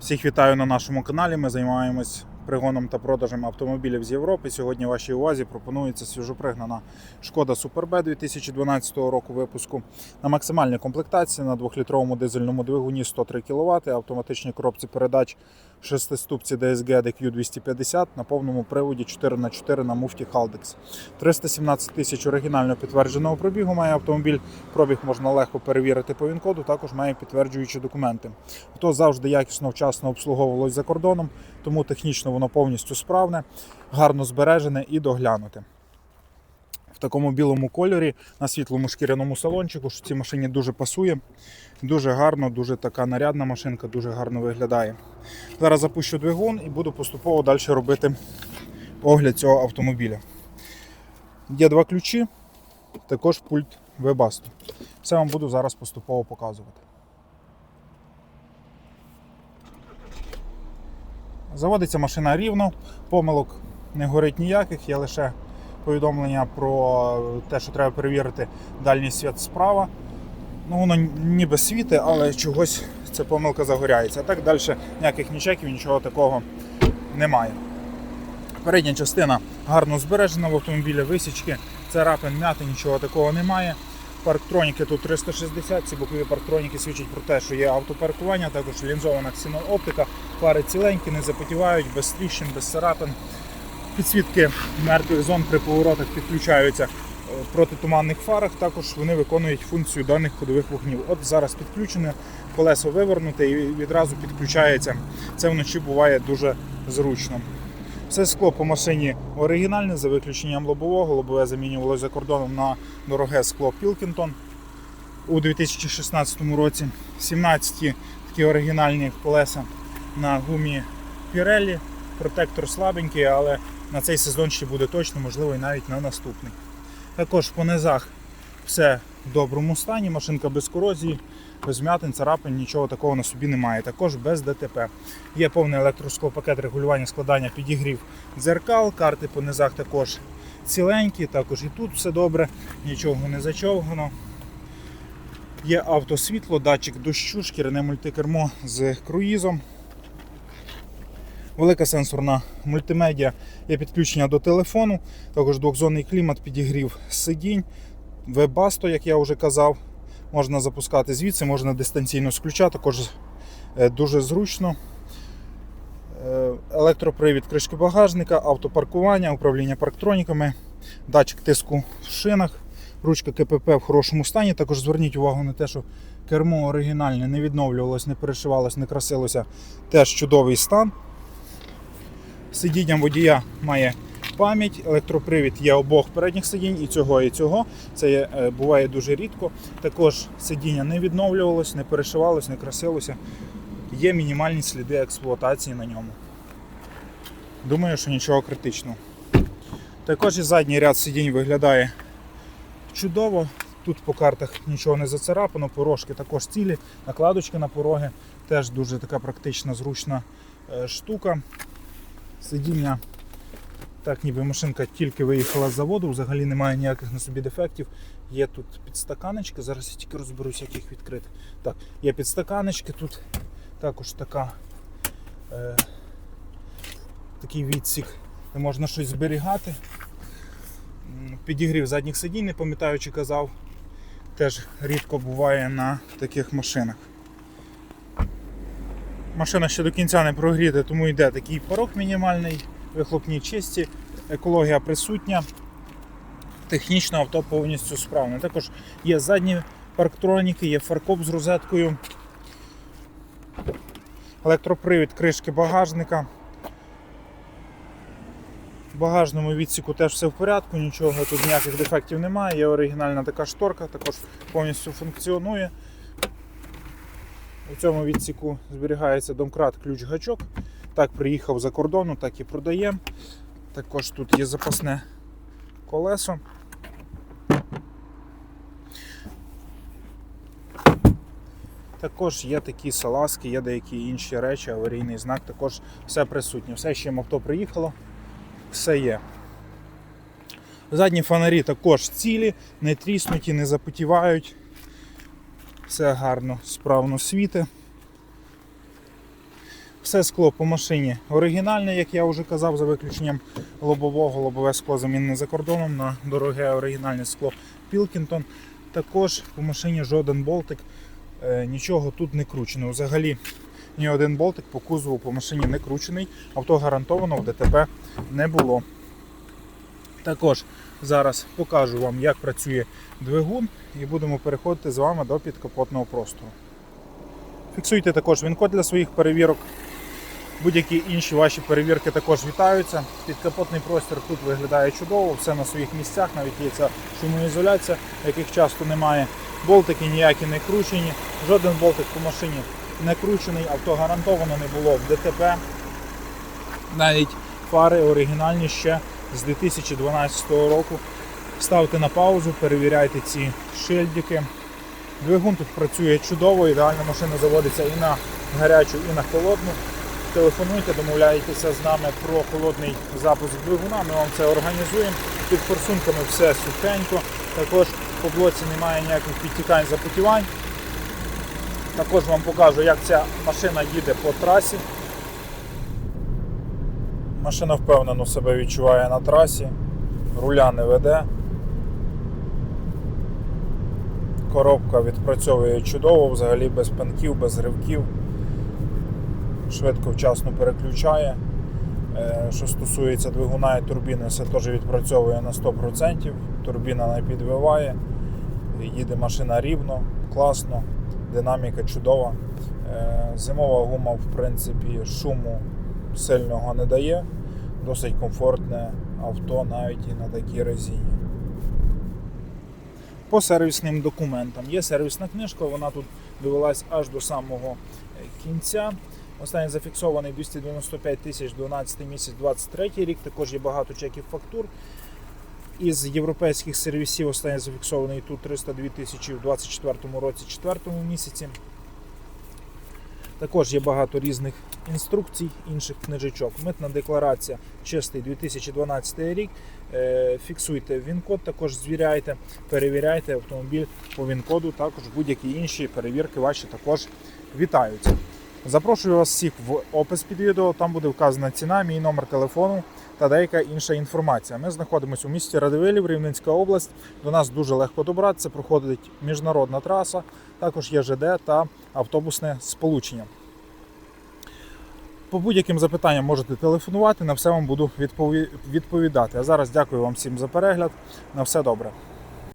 Всіх вітаю на нашому каналі. Ми займаємось пригоном та продажем автомобілів з Європи. Сьогодні вашій увазі пропонується свіжопригнана шкода Superb 2012 року випуску на максимальній комплектації на 2-літровому дизельному двигуні 103 кВт, автоматичній коробці передач 6-ступці DSG DQ 250 на повному приводі 4х4 на муфті Haldex. 317 тисяч оригінально підтвердженого пробігу має автомобіль. Пробіг можна легко перевірити по ВІН-коду, також має підтверджуючі документи. Авто завжди якісно, вчасно обслуговувалось за кордоном, тому технічно воно повністю справне, гарно збережене і доглянуте. В такому білому кольорі на світлому шкіряному салончику, що цій машині дуже пасує. Дуже гарно, дуже така нарядна машинка, дуже гарно виглядає. Зараз запущу двигун і буду поступово далі робити огляд цього автомобіля. Є два ключі, також пульт Webasto. Все вам буду зараз поступово показувати. Заводиться машина рівно, помилок не горить ніяких, є лише повідомлення про те, що треба перевірити дальній світ справа. Ну, воно ніби світи, але чогось ця помилка загоряється. А так далі ніяких нічеків, нічого такого немає. Передня частина гарно збережена в автомобілі, висічки, царапин, м'яти, нічого такого немає. Парктроніки тут 360, ці бокові парктроніки свідчать про те, що є автопаркування, також лінзована ксенооптика, фари ціленькі, не запотівають, без тріщин, без царапин. Підсвітки мертвих зон при поворотах підключаються е, в протитуманних фарах. Також вони виконують функцію даних ходових вогнів. От зараз підключене, колесо вивернуте і відразу підключається. Це вночі буває дуже зручно. Все скло по машині оригінальне, за виключенням лобового. Лобове замінювалося за кордоном на дороге скло Pilkington у 2016 році. 17 такі оригінальні колеса на гумі Pirelli. Протектор слабенький, але на цей сезон ще буде точно, можливо, і навіть на наступний. Також по низах все в доброму стані, машинка без корозії, без м'ятин, царапин, нічого такого на собі немає. Також без ДТП. Є повний електросклопакет регулювання складання підігрів дзеркал, карти по низах також ціленькі, також і тут все добре, нічого не зачовгано. Є автосвітло, датчик дощу, шкіряне мультикермо з круїзом. Велика сенсорна мультимедіа, є підключення до телефону, також двохзонний клімат, підігрів сидінь, вебасто, як я вже казав, можна запускати звідси, можна дистанційно з ключа, також е, дуже зручно. Е, Електропривід кришки багажника, автопаркування, управління парктроніками, датчик тиску в шинах, ручка КПП в хорошому стані. Також зверніть увагу на те, що кермо оригінальне не відновлювалось, не перешивалось, не красилося. Теж чудовий стан. Сидінням водія має пам'ять, електропривід є обох передніх сидінь, і цього, і цього. Це є, е, буває дуже рідко. Також сидіння не відновлювалось, не перешивалось, не красилося. Є мінімальні сліди експлуатації на ньому. Думаю, що нічого критичного. Також і задній ряд сидінь виглядає чудово. Тут по картах нічого не зацарапано, порожки також цілі, накладочки на пороги. Теж дуже така практична, зручна е, штука. Сидіння, так ніби машинка тільки виїхала з заводу, взагалі немає ніяких на собі дефектів. Є тут підстаканечки, зараз я тільки розберусь, як їх відкрити. Так, є підстаканечки, тут також така, е, такий відсік, де можна щось зберігати. Підігрів задніх сидінь, не пам'ятаю, чи казав, теж рідко буває на таких машинах. Машина ще до кінця не прогріта, тому йде такий порог мінімальний, вихлопні чисті, екологія присутня. Технічно авто повністю справне. Також є задні парктроніки, є фаркоп з розеткою, електропривід кришки багажника. В багажному відсіку теж все в порядку, нічого тут ніяких дефектів немає. Є оригінальна така шторка, також повністю функціонує. У цьому відсіку зберігається домкрат ключ-гачок. Так приїхав за кордону, так і продаємо. Також тут є запасне колесо. Також є такі салазки, є деякі інші речі, аварійний знак, також все присутнє. Все, з чим авто приїхало, все є. Задні фонарі також цілі, не тріснуті, не запотівають. Все гарно, справно світи. Все скло по машині оригінальне, як я вже казав, за виключенням лобового. Лобове скло замінене за кордоном на дороге оригінальне скло Пілкінтон. Також по машині жоден болтик, е, нічого тут не кручено. Взагалі ні один болтик по кузову по машині не кручений, авто гарантовано в ДТП не було. Також зараз покажу вам, як працює двигун, і будемо переходити з вами до підкапотного простору. Фіксуйте також він-код для своїх перевірок. Будь-які інші ваші перевірки також вітаються. Підкапотний простір тут виглядає чудово, все на своїх місцях, навіть є ця шумоізоляція, яких часто немає. Болтики ніякі не кручені, жоден болтик по машині не кручений, авто гарантовано не було в ДТП. Навіть фари оригінальні ще з 2012 року. Ставте на паузу, перевіряйте ці шильдики. Двигун тут працює чудово, ідеально машина заводиться і на гарячу, і на холодну. Телефонуйте, домовляйтеся з нами про холодний запуск двигуна, ми вам це організуємо. Під форсунками все сухенько. Також по блоці немає ніяких підтікань запотівань. Також вам покажу, як ця машина їде по трасі. Машина впевнено себе відчуває на трасі, руля не веде. Коробка відпрацьовує чудово, взагалі без панків, без ривків. Швидко вчасно переключає. Е, Що стосується двигуна і турбіни, все теж відпрацьовує на 100%. Турбіна не підвиває, їде машина рівно, класно, динаміка чудова. Е, Зимова гума, в принципі, шуму сильного не дає. Досить комфортне авто навіть і на такій резині. По сервісним документам. Є сервісна книжка, вона тут довелась аж до самого кінця. Останній зафіксований 295 тисяч 12 місяць 23 рік. Також є багато чеків фактур. Із європейських сервісів останній зафіксований тут 302 тисячі в 24 році, 4 місяці. Також є багато різних інструкцій, інших книжечок. Митна декларація чистий 2012 рік. Е, Фіксуйте він-код, також звіряйте, перевіряйте автомобіль по він-коду. Також будь-які інші перевірки ваші також вітаються. Запрошую вас всіх в опис під відео. Там буде вказана ціна, мій номер телефону та деяка інша інформація. Ми знаходимося у місті Радивилів, Рівненська область. До нас дуже легко добратися. Проходить міжнародна траса, також є ЖД та автобусне сполучення. По будь-яким запитанням можете телефонувати, на все вам буду відповідати. А зараз дякую вам всім за перегляд. На все добре.